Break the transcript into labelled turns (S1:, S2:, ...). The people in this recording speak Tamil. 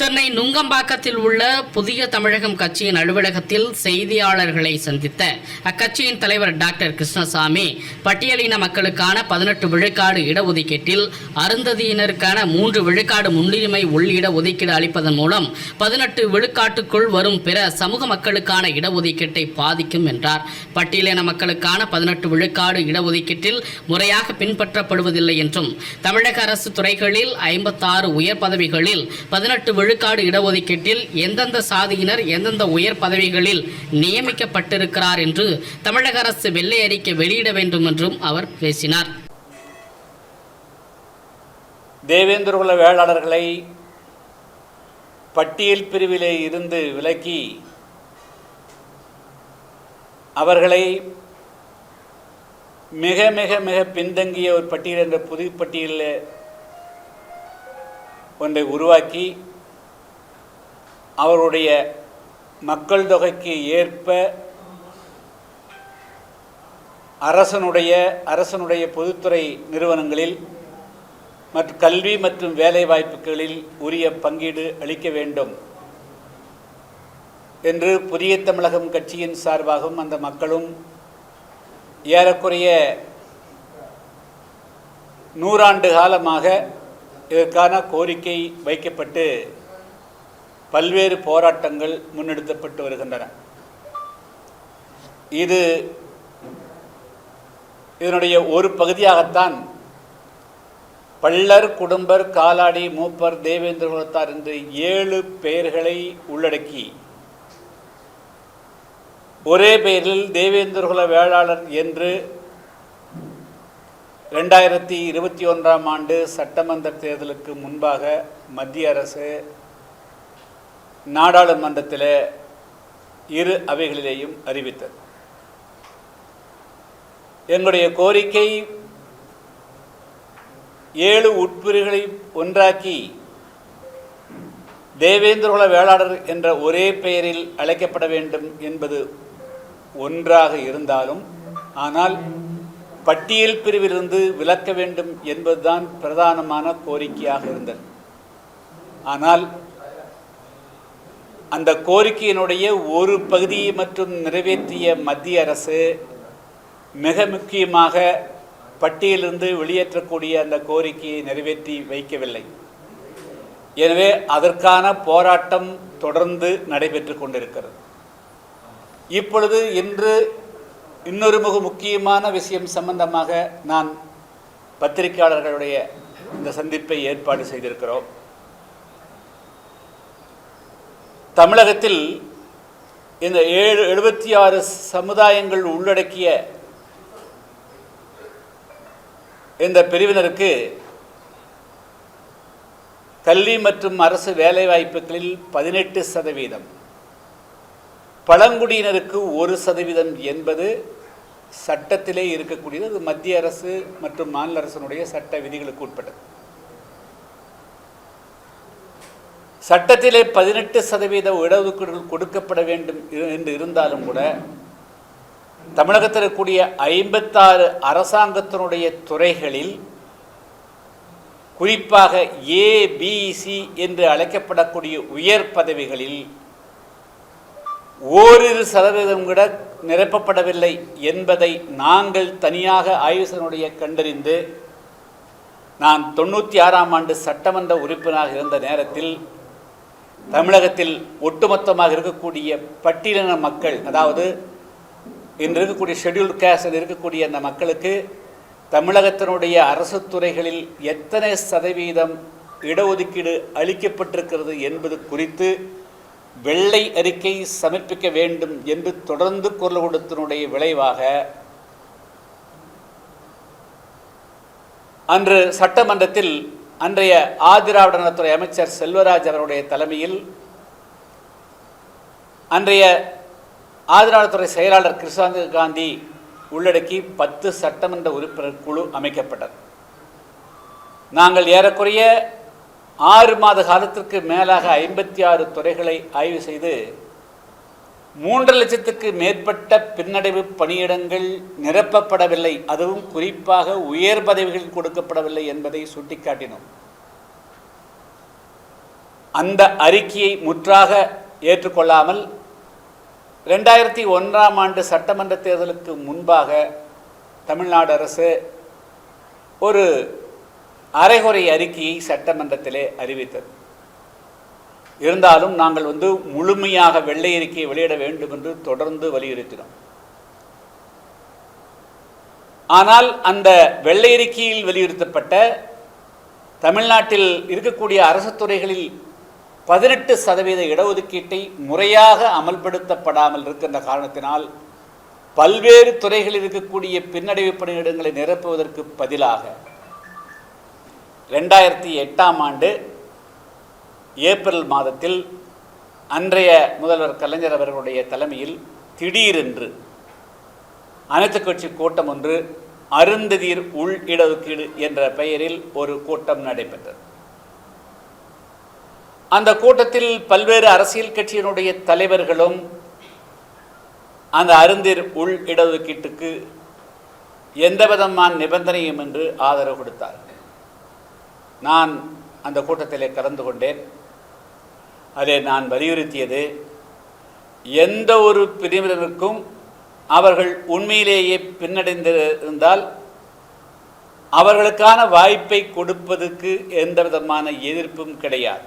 S1: சென்னை நுங்கம்பாக்கத்தில் உள்ள புதிய தமிழகம் கட்சியின் அலுவலகத்தில் செய்தியாளர்களை சந்தித்த அக்கட்சியின் தலைவர் டாக்டர் கிருஷ்ணசாமி பட்டியலின மக்களுக்கான பதினெட்டு விழுக்காடு இடஒதுக்கீட்டில் அருந்ததியினருக்கான மூன்று விழுக்காடு முன்னுரிமை உள்ளிட ஒதுக்கீடு அளிப்பதன் மூலம் பதினெட்டு விழுக்காட்டுக்குள் வரும் பிற சமூக மக்களுக்கான இடஒதுக்கீட்டை பாதிக்கும் என்றார். பட்டியலின மக்களுக்கான பதினெட்டு விழுக்காடு இடஒதுக்கீட்டில் முறையாக பின்பற்றப்படுவதில்லை என்றும் தமிழக அரசு துறைகளில் ஐம்பத்தாறு உயர் பதவிகளில் பதினெட்டு விழுக்காடு இடஒதுக்கீட்டில் எந்தெந்த சாதியினர் எந்தெந்த உயர் பதவிகளில் நியமிக்கப்பட்டிருக்கிறார் என்று தமிழக அரசு வெள்ளை அறிக்கை வெளியிட வேண்டும் என்றும் அவர் பேசினார்.
S2: தேவேந்திரகுல வேளாளர்களை பட்டியல் பிரிவிலே இருந்து விலக்கி அவர்களை மிக மிக மிக பின்தங்கிய ஒரு பட்டியல் என்ற புது பட்டியலில் ஒன்றை உருவாக்கி அவருடைய மக்கள் தொகைக்கு ஏற்ப அரசனுடைய அரசனுடைய பொதுத்துறை நிறுவனங்களில் மற்றும் கல்வி மற்றும் வேலைவாய்ப்புகளில் உரிய பங்கீடு அளிக்க வேண்டும் என்று புதிய தமிழகம் கட்சியின் சார்பாகவும் அந்த மக்களும் ஏறக்குறைய நூறாண்டு காலமாக இதற்கான கோரிக்கை வைக்கப்பட்டு பல்வேறு போராட்டங்கள் முன்னெடுக்கப்பட்டு வருகின்றன. இது இதனுடைய ஒரு பகுதியாகத்தான் பள்ளர் குடும்பர் காலாடி மூப்பர் தேவேந்திர குலத்தார் என்று ஏழு பெயர்களை உள்ளடக்கி ஒரே பெயரில் தேவேந்திரகுல வேளாளர் என்று ரெண்டாயிரத்தி இருபத்தி ஒன்றாம் ஆண்டு சட்டமன்ற தேர்தலுக்கு முன்பாக மத்திய அரசு நாடாளுமன்றத்தில் இரு அவைகளிலேயும் அறிவித்தது. எங்களுடைய கோரிக்கை ஏழு உட்பிரிவுகளை ஒன்றாக்கி தேவேந்திரகுல வேளாளர் என்ற ஒரே பெயரில் அழைக்கப்பட வேண்டும் என்பது ஒன்றாக இருந்தாலும் ஆனால் பட்டியல் பிரிவிலிருந்து விலக்க வேண்டும் என்பதுதான் பிரதானமான கோரிக்கையாக இருந்தது. ஆனால் அந்த கோரிக்கையினுடைய ஒரு பகுதியை மற்றும் நிறைவேற்றிய மத்திய அரசு மிக முக்கியமாக பட்டியலிருந்து வெளியேற்றக்கூடிய அந்த கோரிக்கையை நிறைவேற்றி வைக்கவில்லை. எனவே அதற்கான போராட்டம் தொடர்ந்து நடைபெற்று கொண்டிருக்கிறது. இப்பொழுது இன்று இன்னொரு மிக முக்கியமான விஷயம் சம்பந்தமாக நான் பத்திரிகையாளர்களுடைய இந்த சந்திப்பை ஏற்பாடு செய்திருக்கிறோம். தமிழகத்தில் இந்த ஏழு எழுபத்தி ஆறு சமுதாயங்கள் உள்ளடக்கிய இந்த பிரிவினருக்கு கல்வி மற்றும் அரசு வேலைவாய்ப்புகளில் பதினெட்டு சதவீதம் பழங்குடியினருக்கு ஒரு சதவீதம் என்பது சட்டத்திலே இருக்கக்கூடியது. அது மத்திய அரசு மற்றும் மாநில அரசினுடைய சட்ட விதிகளுக்கு உட்பட்டது. சட்டத்திலே பதினெட்டு சதவீத இடஒதுக்கீடுகள் கொடுக்கப்பட வேண்டும் என்று இருந்தாலும் கூட தமிழகத்தில் இருக்கக்கூடிய ஐம்பத்தாறு அரசாங்கத்தினுடைய துறைகளில் குறிப்பாக ஏபிசி என்று அழைக்கப்படக்கூடிய உயர் பதவிகளில் ஓரிரு சதவீதம் கூட நிரப்பப்படவில்லை என்பதை நாங்கள் தனியாக ஆயுசனுடைய கண்டறிந்து நான் தொண்ணூற்றி ஆறாம் ஆண்டு சட்டமன்ற உறுப்பினராக இருந்த நேரத்தில் தமிழகத்தில் ஒட்டுமொத்தமாக இருக்கக்கூடிய பட்டியலின மக்கள் அதாவது இன்று இருக்கக்கூடிய ஷெட்யூல்ட் கேஸ் இருக்கக்கூடிய அந்த மக்களுக்கு தமிழகத்தினுடைய அரசு துறைகளில் எத்தனை சதவீதம் இடஒதுக்கீடு அளிக்கப்பட்டிருக்கிறது என்பது குறித்து வெள்ளை அறிக்கை சமர்ப்பிக்க வேண்டும் என்று தொடர்ந்து குரல் கொடுத்தனுடைய விளைவாக அன்று சட்டமன்றத்தில் அன்றைய ஆதிராவிட நலத்துறை அமைச்சர் செல்வராஜ் அவருடைய தலைமையில் அன்றைய ஆதிராவிடத்துறை செயலாளர் கிருஷ்ணாந்த காந்தி உள்ளடக்கி பத்து சட்டமன்ற உறுப்பினர் குழு அமைக்கப்பட்டது. நாங்கள் ஏறக்குறைய ஆறு மாத காலத்திற்கு மேலாக ஐம்பத்தி ஆறு துறைகளை ஆய்வு செய்து மூன்று லட்சத்துக்கு மேற்பட்ட பின்னடைவு பணியிடங்கள் நிரப்பப்படவில்லை. அதுவும் குறிப்பாக உயர் பதவிகள் கொடுக்கப்படவில்லை என்பதை சுட்டிக்காட்டினோம். அந்த அறிக்கையை முற்றாக ஏற்றுக்கொள்ளாமல் ரெண்டாயிரத்தி ஒன்றாம் ஆண்டு சட்டமன்ற தேர்தலுக்கு முன்பாக தமிழ்நாடு அரசு ஒரு அரைகுறை அறிக்கையை சட்டமன்றத்திலே அறிவித்தது. இருந்தாலும் நாங்கள் வந்து முழுமையாக வெள்ளை அறிக்கையை வெளியிட வேண்டும் என்று தொடர்ந்து வலியுறுத்தினோம். ஆனால் அந்த வெள்ளை அறிக்கையில் வலியுறுத்தப்பட்ட தமிழ்நாட்டில் இருக்கக்கூடிய அரசு துறைகளில் பதினெட்டு சதவீத இடஒதுக்கீட்டை முறையாக அமல்படுத்தப்படாமல் இருக்கின்ற காரணத்தினால் பல்வேறு துறைகளில் இருக்கக்கூடிய பின்னடைவு பணியிடங்களை நிரப்புவதற்கு பதிலாக ரெண்டாயிரத்தி எட்டாம் ஆண்டு ஏப்ரல் மாதத்தில் அன்றைய முதல்வர் கலைஞர் அவர்களுடைய தலைமையில் திடீரென்று அனைத்து கட்சி கூட்டம் ஒன்று அருந்ததீர் உள் இடஒதுக்கீடு என்ற பெயரில் ஒரு கூட்டம் நடைபெற்றது. அந்த கூட்டத்தில் பல்வேறு அரசியல் கட்சியினுடைய தலைவர்களும் அந்த அருந்திர் உள் இடஒதுக்கீட்டுக்கு எந்த விதமான நிபந்தனையும் என்று ஆதரவு கொடுத்தார்கள். நான் அந்த கூட்டத்திலே கலந்து கொண்டேன். அதை நான் வலியுறுத்தியது. எந்த ஒரு பிரிவினருக்கும் அவர்கள் உண்மையிலேயே பின்னடைந்திருந்தால் அவர்களுக்கான வாய்ப்பை கொடுப்பதற்கு எந்த விதமான எதிர்ப்பும் கிடையாது.